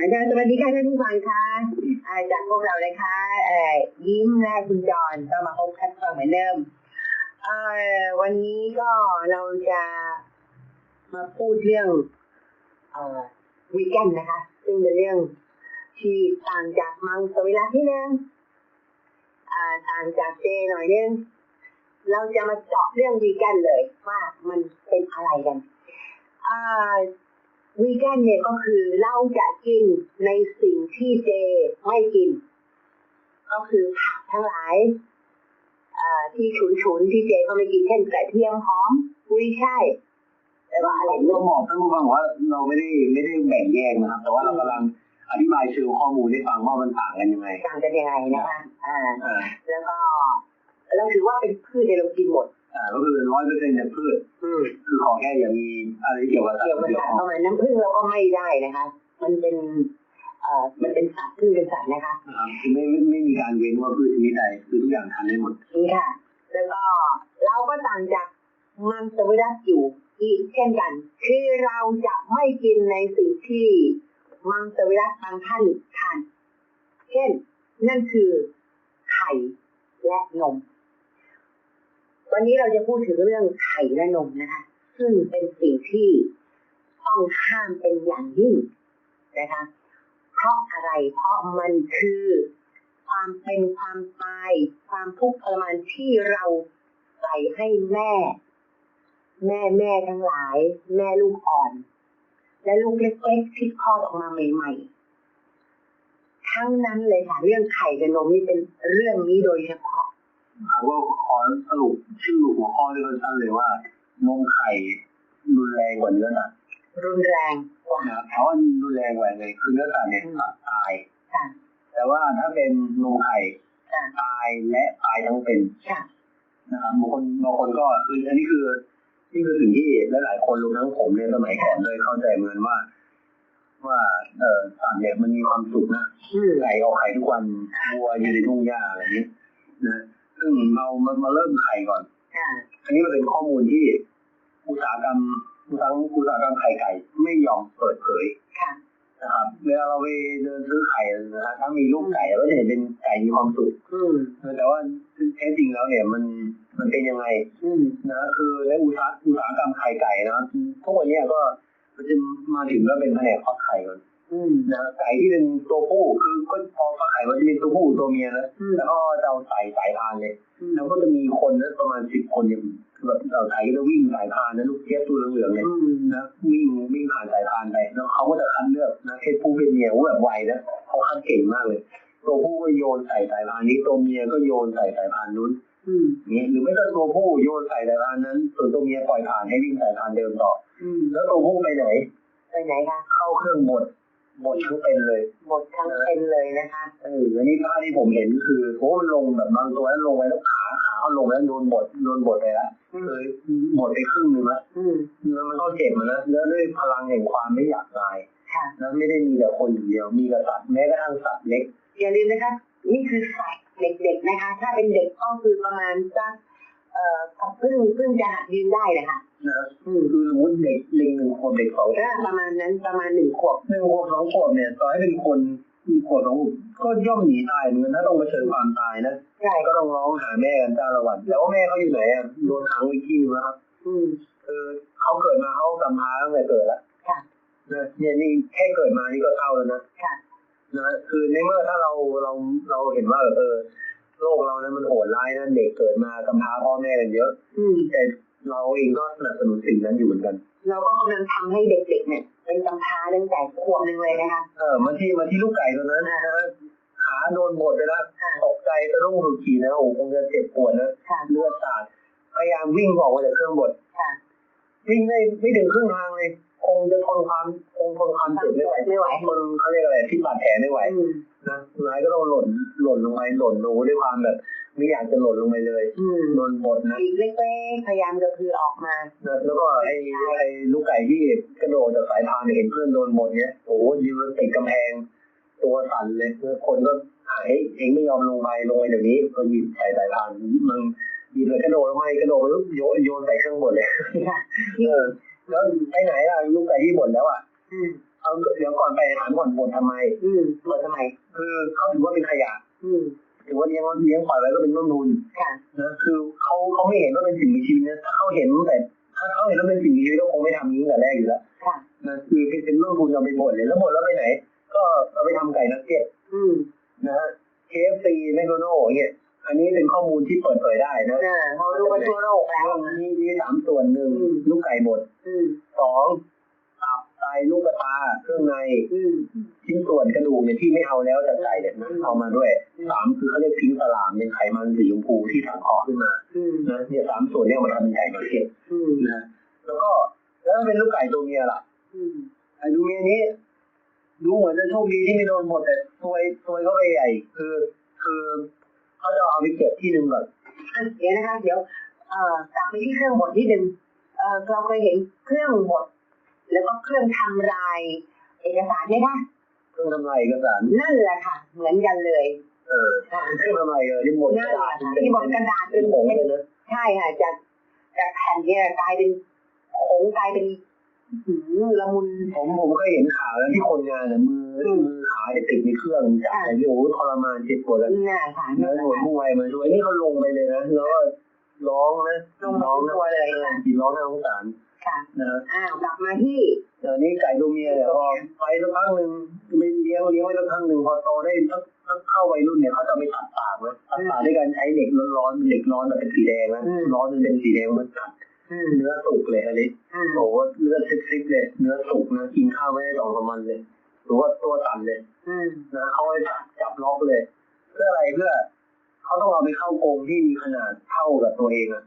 อาจารย์สวัสดีค่ะท่านผู้ฟังค่ะอาจากพวกเราเลยค่ะเอ่อยิ้มและคุณจรก็มาพบกันฟังเหมือนเดิมเอ่อวันนี้ก็เราจะมาพูดเรื่องเอ่อวีแกนนะคะ ซึ่งเป็นเรื่องที่ต่างจากมังสวิรัตที่นึงอ่าต่างจากเจหน่อยนึงเราจะมาเจาะเรื่องวีแกนเลยว่ามันเป็นอะไรกันอ่า วีแกนเนี่ยก็คือเราจะกินในสิ่งที่เจไม่กิน ก็คือผักทั้งหลายเอ่อที่ฉุนฉุนๆที่เจก็ไม่กินเช่นกระเทียมหอมกุ้ยช่ายแต่ว่าอะไรเราบอกท่านผู้ฟังว่าเราไม่ได้ไม่ได้แบ่งแยกนะครับ แต่ว่าเรากำลังอธิบายเชิงข้อมูลให้ฟังว่ามันต่างกันยังไงต่างกันยังไงนะคะอ่าอ่าแล้วก็เราถือว่าเป็นพืชในยเรากินหมด อ่าก็คือร้อยเปอร์เซ็นต์จากพืชอืมคือขอแค่อย่ามีอะไรเกี่ยวกับสัตเกี่ยวว์กับเกี่ยวสัตว์ข้องเข้ามาน้ำผึ้งเราก็ไม่ได้นะคะ มันเป็นเอ่อมันเป็นสัตว์พืชเป็นสัตว์นะคะนะครับคือไม่ไม่ไม่มีการเว้นว่าพืชชนิดใดคือทุกอย่างทานได้หมดนี่ค่ะ แล้วก็เราก็ต่างจากมังสวิรัตอยู่อีกเช่นกัน คือเราจะไม่กินในสิ่งที่มังสวิรัตบางท่านทาน เช่น นั่นคือไข่และนม วันนี้เราจะพูดถึงเรื่องไข่และนมนะคะ ซึ่งเป็นสิ่งที่ต้องห้ามเป็นอย่างยิ่งนะคะ เพราะอะไร เพราะมันคือความเป็นความตาย ความทุกข์ทรมานที่เราใส่ให้แม่ แม่แม่ทั้งหลาย แม่ลูกอ่อน และลูกเล็กๆที่คลอดออกมาใหม่ ๆ ทั้งนั้นเลยค่ะ เรื่องไข่กับนมนี่เป็นเรื่องนี้โดยเฉพาะ ครับก็ขอสรุปชื่อหัวข้อที่สั้นๆเลยว่านมไข่รุนแรงกว่าเนื้อสัตว์รุนแรงกว่านะครับเพราะว่ารุนแรงกว่าไงคือเนื้อสัตว์เนี่ยสัตว์ตายค่ะแต่ว่าถ้าเป็นนมไข่ค่ะตายและตายทั้งเป็นค่ะนะครับบางคนบางคนก็คืออันนี้คือนี่คือสิ่งที่หลายๆคนรวมทั้งผมเนี่ยสมัยก่อนเลยเข้าใจเหมือนว่า ว่าเออสัตว์เนี่ยมันมีความสุขนะอืมไก่ออกไข่ทุกวันวัวอยู่ในทุ่งหญ้าอะไรอย่างนี้นะ ซึ่งเรามามาเริ่มไข่ก่อนค่ะอันนี้มันเป็นข้อมูลที่อุตสาหกรรมอุตสาหกรรมอุตสาหกรรมไข่ไก่ไม่ยอมเปิดเผยค่ะนะครับเวลาเราไปเดินซื้อไข่นะฮะถ้ามีลูกไก่เราก็จะเห็นเป็นไก่มีความสุขอืมแต่ว่าแท้จริงแล้วเนี่ยมันมันเป็นยังไงอืมนะคือในอุตสาหอุตสาหกรรมไข่ไก่นะทุกวันเนี้ก็มันจะมาถึงก็เป็นแผนกฟักไข่ก่อนอืม นะไก่ที่เป็นตัวผู้คือก็พอฟักไข่มันจะมีตัวผู้ตัวเมียนะอืมแล้วก็จะเอาใส่สายพานเลยอืมแล้วก็จะมีคนนะประมาณสิบคนเนี่ยแบบเอาไก่ก็จะวิ่งสายพานนะลูกเทียบตัวเหลืองๆเนี่ยอืมนะวิ่งวิ่งผ่านสายพานไปแล้วเขาก็จะคัดเลือกนะเพศผู้เพศเมียโอ้แบบไวนะเขาคัดเก่งมากเลย ตัวผู้ก็โยนใส่สายพานนี้ตัวเมียก็โยนใส่สายพานนู้นอืมเนี่ยหรือไม่ก็ตัวผู้โยนใส่สายพานนั้น ส่วนตัวเมียปล่อยผ่านให้วิ่งสายพานเดิมต่ออืมแล้วตัวผู้ไปไหนไปไหนคะเข้าเครื่องบด บดทั้งเป็นเลย หมดทั้งเป็นเลยนะคะเออแล้วนี่ภาพที่ผมเห็นคือโอ้มันลงแบบบางตัวแล้วลงไปแล้วขาขาเขาลงแล้วโดนบดโดนบดไปแล้วอืมคือบดไปครึ่งหนึงแล้วอืมแล้วมันก็เจ็บมันนะแล้วด้วยพลังแห่งความไม่อยากตายค่ะแล้วไม่ได้มีแต่คนอย่างเดียว มีกับสัตว์แม้กระทั่งสัตว์เล็กอย่าลืมนะคะ นี่คือสัตว์เด็กๆนะคะ ถ้าเป็นเด็กก็คือประมาณสัก เอ่อกับเพิ่งเพิ่งจะหัดยืนได้นะคะนะอืมคือสมมติเด็กลิงหนึ่งขวบเด็กสองขวก็บประมาณนั้นประมาณหนึ่งขวบหนึ่งขวบสองขวบเนี่ยต่อให้เป็นคนมีขวบสองขวบก็ย่อมหนีตายเหมือนกันถ้าต้องเผชิญความตายนะใช่ก็ต้องร้องหาแม่กันจ้าละวัน แล้วว่าแม่เขาอยู่ไหนอะโดนขังอีกที่นึงแล้วครับ อืมคือเขาเกิดมาเขากำพร้าตั้งแต่เกิดแล้วค่ะนะเนี่ยนี่แค่เกิดมานี่ก็เศร้าแล้วนะค่ะนะคือในเมื่อถ้าเราเราเราเห็นว่าเออ โลกเรานะมันโหดร้ายนะเด็กเกิดมากำพร้าพ่อแม่กันเยอะ อืมแต่เราเองก็สนับสนุนสิ่งนั้นอยู่เหมือนกัน เราก็กำลังทำให้เด็กๆ เนี่ย เป็นกำพร้าตั้งแต่ขวบหนึ่งเลยนะคะ เออมาที่มาที่ลูกไก่ตัวนั้นนะฮะขาโดนบดไปแล้วค่ะตกใจสะดุ้งสุดขีดนะโอ้โหคงจะเจ็บปวดนะค่ะเลือดสาดพยายามวิ่งออกมาจากเครื่องบดค่ะวิ่งได้ไม่ถึงครึ่งทางเลย คงจะทนความคงทนความเจ็บไม่ไหวไม่ไหวทนเขาเรียกอะไรที่บาดแผลไม่ไหวอืมนะสุดท้ายก็ต้องหล่นหล่นลงไปหล่นลงด้วยความแบบไม่อยากจะหล่นลงไปเลยอืมโดนบดนะอีกเล็กๆพยายามกระพือออกมานะแล้วก็ไอ้ไอ้ลูกไก่ที่กระโดดจากสายพานเนี่ยเห็นเพื่อนโดนบดเนี้ยโอ้โหยืนติดกำแพง ตัวสั่นเลยคนก็อ่าเฮ้ยเองไม่ยอมลงไปลงไปเดี๋ยวนี้ก็หยิบใส่สายพานมึงหยิบเลยกระโดดลงไปกระโดดไปปุ๊บโยนโยนใส่เครื่องบดเลยค่ะเออ แล้วไปไหนล่ะลูกไก่ที่บ่นแล้วอะอืมเอาเดี๋ยวก่อนไปถามก่อนบททำไม อืมบททำไมคือเขาถือว่าเป็นขยะ อืมถือว่าเลี้ยงเลี้ยงปล่อยไว้ก็เป็นต้นทุนค่ะนะคือเขาเขาไม่เห็นว่าเป็นสิ่งมีชีวิตนะถ้าเขาเห็นแต่ถ้าเขาเห็นว่าเป็นสิ่งมีชีวิตก็คงไม่ทำนี้ตั้งแต่แรกอยู่แล้วค่ะนะคือเป็นต้นทุนเอาไปบ่นเลยแล้วบ่นแล้ว แล้วถ้าเป็นลูกไก่ตัวเมียล่ะอืมไอ้ตัวเมียนี้ ดูเหมือนจะโชคดีที่ไม่โดนหมดแต่ซวยซวยเข้าไปใหญ่ คือ คือเขาจะเอาไปเก็บที่หนึ่งก่อนอะเดี๋ยวนะคะ เดี๋ยว เอ่อกลับไปที่เครื่องบดนิดนึงเอ่อเราเคยเห็นเครื่องบดแล้วก็เครื่องทำลาย เอกสารไหมคะเครื่องทำลายเอกสารนั่นแหละค่ะ เหมือนกันเลย เออเครื่องทำลายเออที่หมดกนั่นระแหดาษละค่ะที่บดกระดาษเป็เป็นนผงเป็นเลยนะใช่ค่ะจากจากแผ่นเนี่ยกลายเป็นผงกลายเป็นหืม ละมุนผมผมเคยเห็นข่าวแล้วที่คนงานน่ะมือมือขาจะติดในเครื่องจับแต่ที่โอ้โหทรมานเจ็บปวดแล้วน่าค่ะเนื้นั่อนแหละหน่วยค่ะผู้วัยมาช่วยนี่เขาลงไปเลยนะแล้วก็ร้องนะร้องที่ตัวเลยค่ะกินร้องน่าสงสารค่ะนะอ้าวกลับมาที่เดี๋ยวนี้ไก่ตัวเมียเนี่ยพอไปสักพักหนึ่งไม่เลี้ยงเลี้ยงไว้สักพักหนึ่งพอโตได้สักสักเข้าวัยรุ่นเนี่ยเขาจะไปตัดปากนะตัดปากด้วยการใช้เหล็กร้อนๆเหล็กร้อนแบบเป็นสีแดงนะร้อนจนเป็นสีแดงมันตัด เนื้อสุกเลยอันนี้อืมโอ้โหเลือดซิบๆเลย เนื้อสุกนะกินข้าวไม่ได้สองสามวันเลย หรือว่าตัวตันเลยอืมนะเขาไปจับล็อกเลย เพื่ออะไรเพื่อเขาต้องเอาไปเข้ากรงที่มีขนาดเท่ากับตัวเองอะ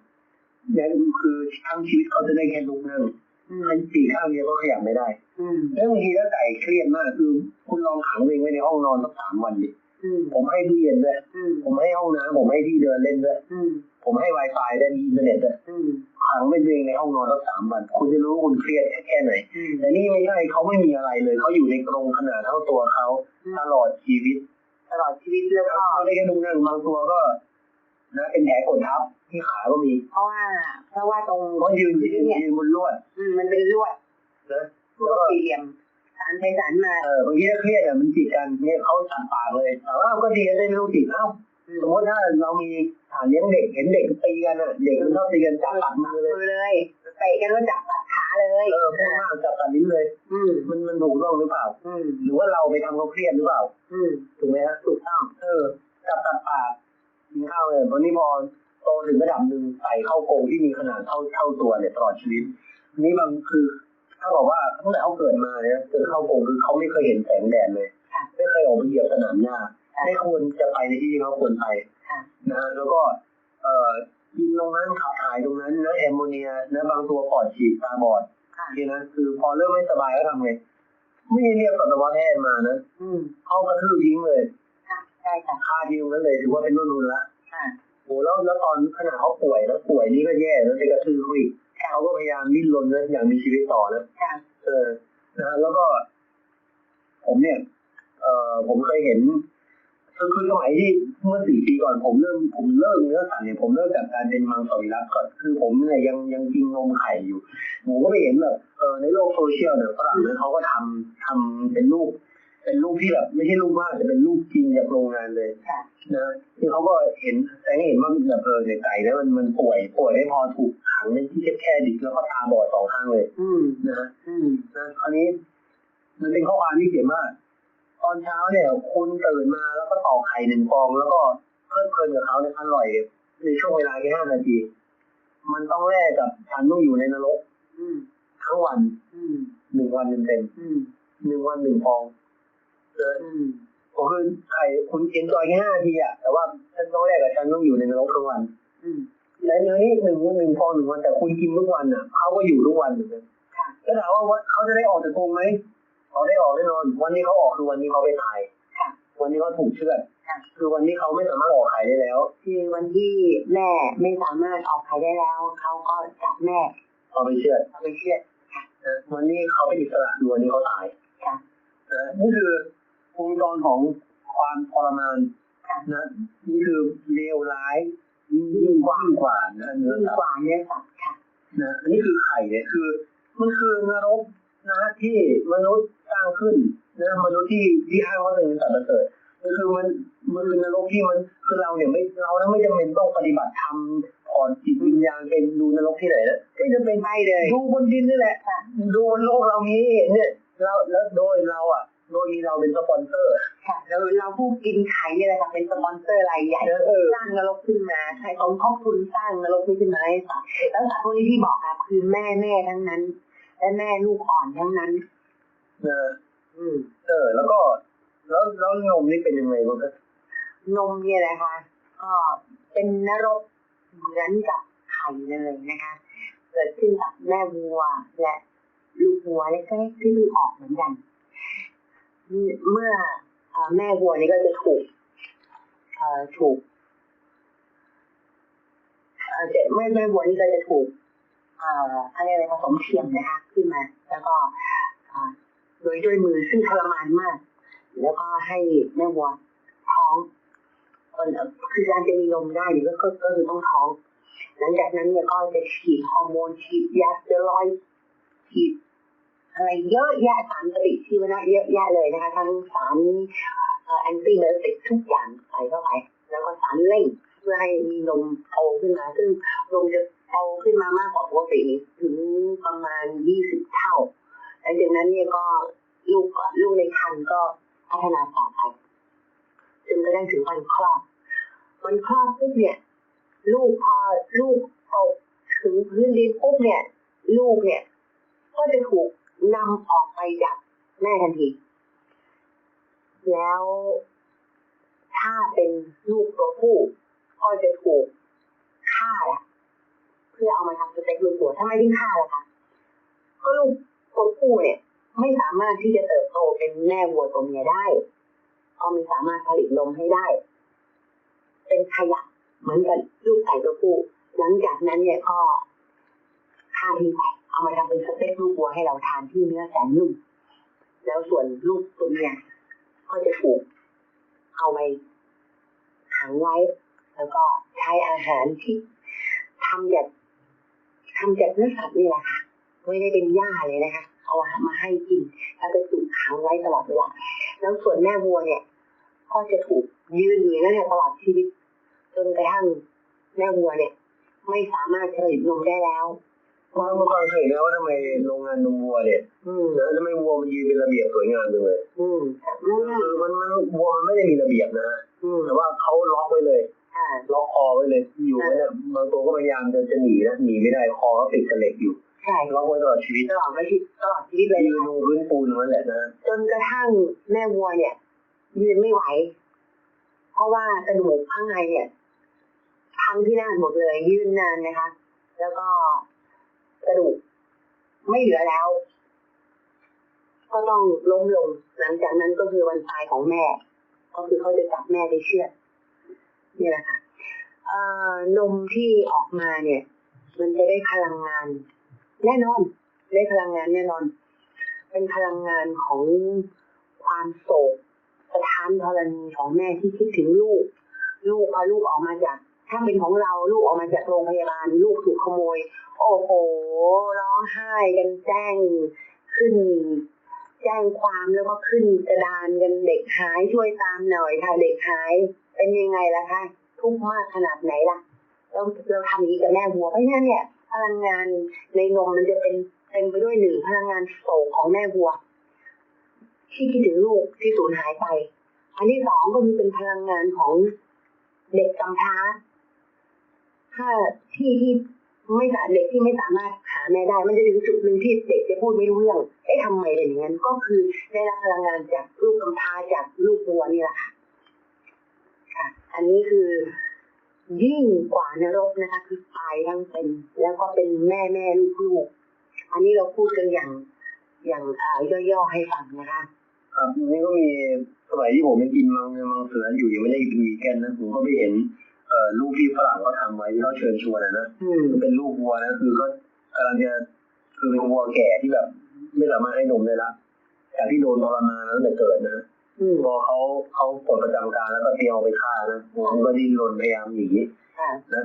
นั่นคือทั้งชีวิตเขาจะได้แค่ลุกนั่งอืมให้ปีกข้างเดียวก็ขยับไม่ได้อืมแล้วบางทีถ้าไก่เครียดมากคือ คุณลองขังตัวเองไว้ในห้องนอนสักสามวันดิอืม ผมให้ตู้เย็นด้วยอืมผมให้ห้องน้ำผมให้ที่เดินเล่นด้วยอืมผมให้ Wi-Fi ได้มีอินเทอร์เน็ตด้วยอืมขังไว้ตัวเองในห้องนอนสักสามวัน คุณจะรู้ว่าคุณเครียดแค่ไหนอืมแต่นี่ไม่ใช่เขาไม่มีอะไรเลยเขาอยู่ในกรงขนาดเท่าตัวเขาตลอดชีวิต ตลอดชีวิตแล้วก็เขาได้แค่ดูนั่งบางตัวก็นะเป็นแผลกดทับที่ขาก็มี เพราะว่าเพราะว่าตรงเพราะยืนยืนยืนบนลวดอืมมันเป็นลวดนะลวดสี่เหลี่ยมสารไปสารมาเออบางทีถ้าเครียดอะมันจิกกันเนี่ยเขาตัดปากเลยแต่ว่าก็ดีนะได้ไม่รู้จิกเอ้าอืสมมมติถ้าเรามีฐานเลี้ยงเด็กเห็นเด็กตีกันอะเด็กมันชอบตีกันจับตัดมือเลยมือเลยเตะกันว่าจับตัดขาเลยเออพูดมากจับตัดนิ้วเลย อืมมันมันถูกต้องหรือเปล่า อืมหรือว่าเราไปทำเขาเครียดหรือเปล่า อืมถูกไหมฮะถูกต้องเออจับตัดปากกินข้าวเลยตอนนี้พอโตถึงระดับหนึ่งใส่เข้ากรงที่มีขนาดเท่าเท่าตัวเนี่ยตลอดชีวิตอันนี้บางคือ ถ้าบอกว่าตั้งแต่เขาเกิดมาเนี่ยจนเข้ากรงคือเขาไม่เคยเห็นแสงแดดเลยค่ะไม่เคยออกไปเหยียบสนามหญ้าไม่ควรจะไปในที่ที่เขาควรไปค่ะนะฮะแล้วก็ เอ่อกินตรงนั้นขับถ่ายตรงนั้นนะแอมโมเนียนะบางตัวปอดฉีดตาบอดค่ะทีนั้นคือพอเริ่มไม่สบายก็ทำไงไม่ได้เรียกสัตวแพทย์มานะอืมเขากระทืบทิ้งเลยค่ะใช่ค่ะคาทิ้งนั้นเลยถือว่าเป็นรุ่นรุนละค่ะ โอ้แล้วแล้วตอนขณะเขาป่วยแล้วป่วยนี่ก็แย่แล้วไปกระทืบเขาอีกเขาก็พยายามดิ้นรนนะอย่างมีชีวิตต่อนะค่ะเออนะฮะแล้วก็ ผมเนี่ย เอ่อผมเคยเห็นคือคือสมัยที่เมื่อสี่ปีก่อนผมเริ่มผมเลิกเนื้อสัตว์เนี่ยผมเลิกจากการเป็นมังสวิรัตก่อนคือผมเนี่ยยังยังกินนมไข่อยู่ผมก็ไปเห็นแบบเออในโลกโซเชียลเนี่ยฝรั่งเนี่ยเขาก็ทำทำเป็นรูป เป็นรูปที่แบบไม่ใช่รูปวาดแต่เป็นรูปจริงจากโรงงานเลยค่ะนะที่เขาก็เห็นแต่เห็นว่าแบบเออในยไก่แล้วมันมันป่วยป่วยไม่พอถูกขังในที่แคบๆดิแล้วก็ตาบอดสองข้างเลย อืมนะฮะอืมนะคราวนี้ มันเป็นข้อความที่เขียนว่าตอนเช้าเนี่ย คุณตื่นมาแล้วก็ตอกไข่หนึ่งฟองแล้วก็เพลิดเพลินกับเขาเนี่ยอร่อยในช่วงเวลาแค่ห้านาที มันต้องแลกกับฉันต้องอยู่ในนรกอืมทั้งวันอืมหนึ่งวันเต็มอืมๆหนึ่งวันหนึ่งฟอง เอออืมผมคือไข่คุณเอ็นจอยแค่ห้านาทีอะแต่ว่าฉันต้องแลกกับฉันต้องอยู่ในนรกทั้งวันอืมและเนื้อนี่หนึ่งวันหนึ่งฟองหนึ่งวันแต่คุณกินทุกวันอะเขาก็อยู่ทุกวันเหมือนกันค่ะแล้วถามว่าวันเขาจะได้ออกจากกรงไหมเขาได้ออกแน่นอน วันนี้เขาออกคือวันนี้เขาไปตายค่ะวันนี้เขาถูกเชือดค่ะคือวันนี้เขาไม่สามารถออกขายได้แล้ว คือวันที่แม่ไม่สามารถออกไข่ได้แล้วเขาก็จับแม่เอาไปเชือดเอาไปเชือดนะวันนี้เขาเป็นอิสระคือวันนี้เขาตายค่ะนะนี่คือ วงจรของความทรมานค่ะนะนี่คือเลวร้ายยิ่งกว้างกว่านะเนื้อยิ่งสัตกว์ว่าเนื้อสัตว์ค่ะนะอันนี้คือไข่เนี่ยคือ มันคือนรกนะที่มนุษย์สร้างขึ้นนะมนุษย์ที่ที่อ้างว่าตัวเองเป็นสัตว์ประเสริฐก็คือมันมันคือนรกที่มันคือเราเนี่ยไม่เราทั้งไม่จำเป็นต้องปฏิบัติธรรมผ่อนจิตวิญญาณเป็นดูนรกที่ไหนนะก็จะเป็นไม่เลย ดูบนดินนี่แหละค่ะดูบนโลกเรานี้เห็นเนี่ยเราแล้วโดยเราอะ โดยมีเราเป็นสปอนเซอร์ค่ะเราเราผู้กินไข่เนี่ยแหละค่ะเป็นสปอนเซอร์รายใหญ่เออเออสร้างนรกขึ้นมาใช้สมทบทุนสร้างนรกนี้ขึ้นมาให้สัตว์แล้วสัตว์พวกนี้ที่บอกครับคือแม่แม่ทั้งนั้น และแม่ลูกอ่อนทั้งนั้นนะอืม เออ แล้วก็ แล้วแล้วนมนี่เป็นยังไงบ้างครับนมเนี่ยนะคะก็เป็นนรกเหมือนกับไข่เลยนะคะ เกิดขึ้นกับแม่วัวและลูกวัวเล็กๆที่เพิ่งออกเหมือนกัน เมื่อแม่วัวนี่ก็จะถูกถูกเอ่อจะแม่แม่วัวนี่ก็จะถูกเอ่ออะไรอะไรผสมเทียมนะคะขึ้นมา แล้วก็โดยด้วยมือซึ่งทรมานมาก แล้วก็ให้แม่วัวท้องคนคือการจะมีนมได้เนี่ยก็ก็ก็คือต้องท้องหลังจากนั้นเนี่ยก็จะฉีดฮอร์โมนฉีดยาสเตียรอยด์ฉีด อะไรเยอะแยะสารปฏิชีวนะเยอะแยะเลยนะคะทั้งสารแอนตี้ไบโอติกทุกอย่างใส่เข้าไป แล้วก็สารเร่งเพื่อให้มีนมโตขึ้นมา ซึ่งนมจะโตขึ้นมามากกว่าปกติถึงประมาณ 20 เท่าหลังจากนั้นเนี่ยก็ลูกลูกในครรภ์ก็พัฒนาต่อไปจนกระทั่งถึงวันคลอดวันคลอดปุ๊บเนี่ย ลูกพอลูกตกถึงพื้นดินปุ๊บเนี่ย ลูกเนี่ย ก็จะถูก นำออกไปจากแม่ทันที แล้วถ้าเป็นลูกตัวผู้ก็จะถูกฆ่าละเพื่อเอามาทำสเต็กลูกหัวทำไมถึงฆ่าล่ะคะก็ลูกตัวผู้เนี่ย ไม่สามารถที่จะเติบโตเป็นแม่วัวตัวเมียได้ก็ไม่สามารถผลิตนมให้ได้ เป็นขยะเหมือนกับลูกไก่ตัวผู้หลังจากนั้นเนี่ยก็ฆ่าทิ้งไป เอามาทำเป็นสเต็กลูกวัวให้เราทานที่เนื้อแสนนุ่ม แล้วส่วนลูกตัวเมียก็จะถูกเอาไปขังไว้ แล้วก็ใช้อาหารที่ทำจากทำจากเนื้อสัตว์นี่แหละค่ะไม่ได้เป็นหญ้าเลยนะคะ เอามาให้กิน แล้วก็ถูกขังไว้ตลอดเวลาแล้วส่วนแม่วัวเนี่ย ก็จะถูกยืนอยู่อยนั้นเนี่ยตลอดชีวิต จนกระทั่งแม่วัวเนี่ย ไม่สามารถผลิตนมได้แล้ว บางบางเคยเห็นนะว่าทำไมโรงงานนมวัวเนี่ย อืมนะทำไมวัวมันยืนเป็นระเบียบสวยงามจังเลยอืมอืมคือมันมันวัวมันไม่ได้มีระเบียบนะอืมแต่ว่าเขาล็อกไว้เลยอ่าล็อกคอไว้เลยอยู่ไว้เนี่ยบางตัวก็พยายามจะจะหนีนะหนีไม่ได้คอเขาติดกับเหล็กอยู่ใช่ล็อกไว้ตลอดชีวิตตลอดชีวิตตลอดชีวิตเลยยืนนะคะลงพื้นปูนนั่นแหละนะจนกระทั่งแม่วัวเนี่ยยืนไม่ไหว เพราะว่ากระดูกข้างในเนี่ยพังที่หน้าหมดเลยยืนนานนะคะ แล้วก็ กระดูก ไม่เหลือแล้ว ก็ต้องล้มลง หลังจากนั้นก็คือวันตายของแม่ ก็คือเขาจะจับแม่ไปเชือดนี่แหละค่ะเอ่อนมที่ออกมาเนี่ย มันจะได้พลังงาน แน่นอน ได้พลังงานแน่นอน เป็นพลังงานของความโศกสะท้านธรณีของแม่ที่คิดถึงลูก ลูกพอลูกออกมาจาก ถ้าเป็นของเราลูกออกมาจากโรงพยาบาลลูกถูกขโมย โอ้โหร้องไห้กันแจ้งขึ้น แจ้งความแล้วก็ขึ้นกระดานกันเด็กหายช่วยตามหน่อยค่ะเด็กหาย เป็นยังไงล่ะคะทุกข์มากขนาดไหนล่ะเราเราทำอย่างนี้กับแม่วัวเพราะฉะนั้นเนี่ย พลังงานในนมมันจะเป็นเต็มไปด้วยหนึ่งพลังงานโศกของแม่วัว ที่คิดถึงลูกที่สูญหายไป อันที่สองก็คือเป็นพลังงานของเด็กกำพร้า ถ้าที่ที่ไม่สาเด็กที่ไม่สามารถหาแม่ได้ มันจะถึงจุดหนึ่งที่เด็กจะพูดไม่รู้เรื่อง เอ๊ะทำไมเป็นอย่างนั้น ก็คือได้รับพลังงานจากลูกกำพร้าจากลูกวัวนี่แหละค่ะ ค่ะ อันนี้คือยิ่งกว่านรกนะคะคือตายทั้งเป็น แล้วก็เป็นแม่แม่ลูกลูกอันนี้เราพูดกันอย่างอย่างอ่าย่อๆให้ฟังนะคะครับนี่ก็มีสมัยที่ผมยังกินมังมังเสืออยู่ยังไม่ได้เป็นวีแกนนะผมก็ไปเห็น ลูกที่ฝรั่งเขาทำไว้ที่เขาเชิญชวนนะนะอืมเป็นลูกวัวนะคือก็กำลังจะคือเป็นวัวแก่ที่แบบ ไม่สามารถให้นมได้ละจากที่โดนทรมานตั้งแต่เกิดนะอืมพอเขาเขาปลดประจำการแล้วก็เตรียมเอาไปฆ่านะผมก็ดิ้นรนพยายามหนีค่ะนะ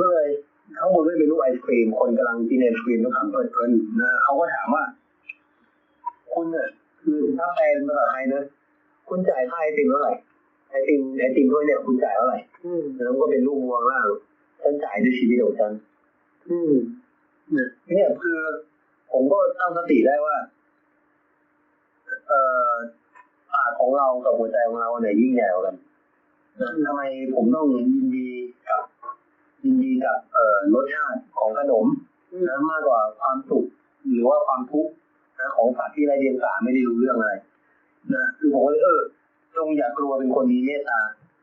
ก็เลยข้างบนก็เป็นลูกไอศครีม คนกำลังกินไอศครีมแล้วทำเพลินๆนะเขาก็ถามว่า คุณเนี่ยคือถ้าแปลเป็นภาษาไทยนะคุณจ่ายค่าไอติมเท่าไหร่ ไอติมไอติมถ้วยเนี่ยคุณจ่ายเท่าไหร่อืมแล้วก็เป็นรูปวงล่างฉันจ่ายด้วยชีวิตของฉันอืมเนี่ยเนี่ยคือ ผมก็ตั้งสติได้ว่า เอ่อปากของเรากับหัวใจของเราเนี่ยยิ่งใหญ่กว่ากันนะทำไมผมต้องยินดีกับ ยินดีกับ เอ่อรสชาติของขนมอืมนะมากกว่าความสุขหรือว่าความทุกข์นะของสัตว์ที่ไร้เดียงสาไม่ได้รู้เรื่องอะไรนะคือผมก็เลยเออ จงอย่ากลัวเป็นคนมีเมตตา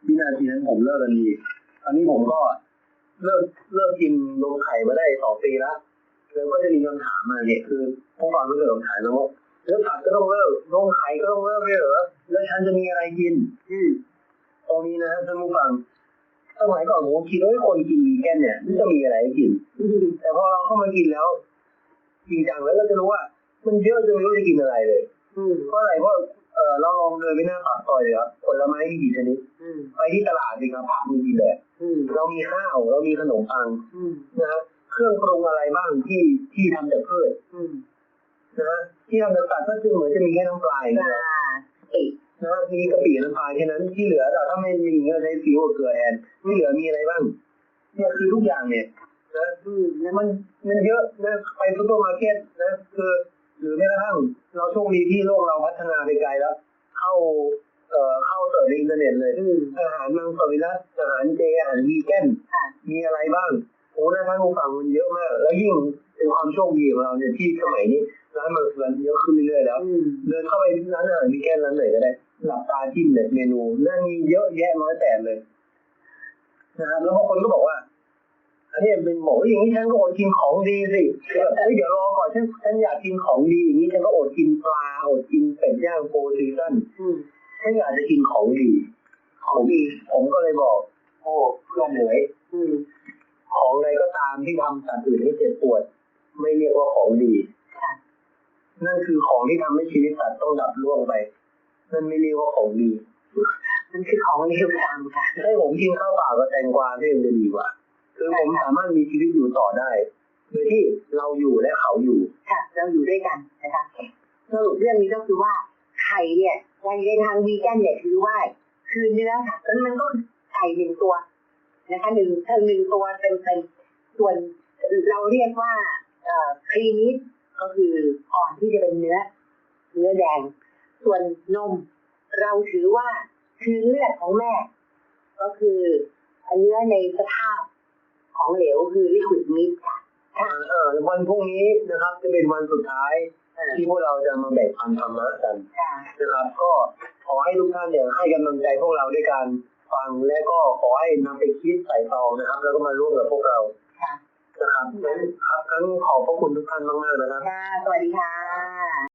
วินาทีนั้นผมเลิกกันดีตอนนี้ผมก็เลิกเลิกกินนมไข่มาได้สองปีแล้วแล้วก็จะมีคำถามมาเนี่ยคือผู้ฟังก็เกิดคำถามนะว่าแล้วผักก็ต้องเลิกนมไข่ก็ต้องเลิกด้วยเหรอแล้วฉันจะมีอะไรกิน อืมตรงนี้นะท่านผู้ฟังสมัยก่อนผมคิดว่าคนกินวีแกนเนี่ยมันจะมีอะไรให้กินอืมแต่พอเราเข้ามากินแล้วจริงจังแล้วเราจะรู้ว่า มันเยอะจนไม่รู้จะกินอะไรเลยอืมเพราะอะไรเพราะเออเราลองเดินไปหน้าปากซอยเลยครับผลไม้มีกี่ชนิดอืมไปที่ตลาดสิครับผักมีกี่แบบอืมเรามีข้าวเรามีขนมปังอืมนะครับเครื่องปรุงอะไรบ้างที่ที่ทำจากพืชอืมนะฮะที่ทำจากสัตว์ก็คือเหมือนจะมีแค่น้ำปลาอย่างปเดีลายวติดนะมีกะปิน้ำปลาแค่นั้นที่เหลือแต่ถ้าไม่มีก็ใช้ซีอิ๊วกับเกลือแทนที่เหลือมีอะไรบ้าง เนี่ยคือทุกอย่างเนี่ยนะอืมแล้วมันมันเยอะนะไปซุปเปอร์มาร์เก็ตนะคือ หรือแม้กระทั่งเราโชคดีที่โลกเราพัฒนาไปไกลแล้ว เข้าเอ่อเข้าเสิร์ชในอินเทอร์เน็ตเลยอืมอาหารมังสวิรัตอาหารเจอาหารวีแกนค่ะมีอะไรบ้างโอ้นะท่านผู้ฟังมันเยอะมาก แล้วยิ่งเป็นความโชคดีของเราเนี่ยที่สมัยนี้ร้านมังสวิรัตเยอะขึ้นเรื่อยๆแล้วอืมเดินเข้าไปร้านอาหารวีแกนร้านไหนก็ได้หลับตาจิ้มเลยเมนูน่ามีเยอะแยะน้อยแต่เลยนะครับแล้วบางคนก็บอกว่า อันนี้เป็นบอกว่าอย่างนี้ฉันก็อดกินของดีสิคือแบบเฮ้ยเดี๋ยวรอก่อนฉันฉันอยากกินของดีอย่างนี้ฉันก็อดกินปลาอดกินเป็ดย่างโฟร์ซีซั่นอืมฉันอยากจะกินของดี ของดี ผมก็เลยบอก โอ้เพื่อนเหนื่อยอืมของใดก็ตามที่ทำสัตว์อื่นให้เจ็บปวด ไม่เรียกว่าของดีค่ะนั่นคือของที่ทำให้ชีวิตสัตว์ต้องดับร่วงไป นั่นไม่เรียกว่าของดี มันคือของเลวทรามค่ะให้ผมกินข้าวเปล่ากับแตงกวาที่มันจะดีกว่า คือผมสามารถมีชีวิตอยู่ต่อได้ โดยที่เราอยู่และเขาอยู่ค่ะเราอยู่ด้วยกันนะคะสรุปเรื่องนี้ก็คือว่าไข่เนี่ยในในทางวีแกนเนี่ยคือว่า คือเนื้อค่ะแล้วมันก็ไก่หนึ่งตัวนะคะหนึ่งเธอหนึ่งตัวเต็มเต็มๆส่วนเราเรียกว่าเอ่อครีมิสก็คืออ่อนที่จะเป็นเนื้อ เนื้อแดง ส่วนนม เราถือว่าคือเลือดของแม่ ก็คือเนื้อในสภาพ ของเหลวคือลิควิดมิสค่ะเอ่อเอ่อวันพรุ่งนี้นะครับ จะเป็นวันสุดท้ายอ่าที่พวกเราจะมาแบ่งปันธรรมะกันค่ะนะครับ ก็ขอให้ทุกท่านเนี่ยให้กำลังใจพวกเราด้วยการฟังและก็ขอให้นำไปคิดใส่ตองนะครับ แล้วก็มาร่วมกับพวกเราค่ะนะครับงั้นครับงั้นขอบพระคุณทุกท่านมากๆนะครับค่ะสวัสดีค่ะ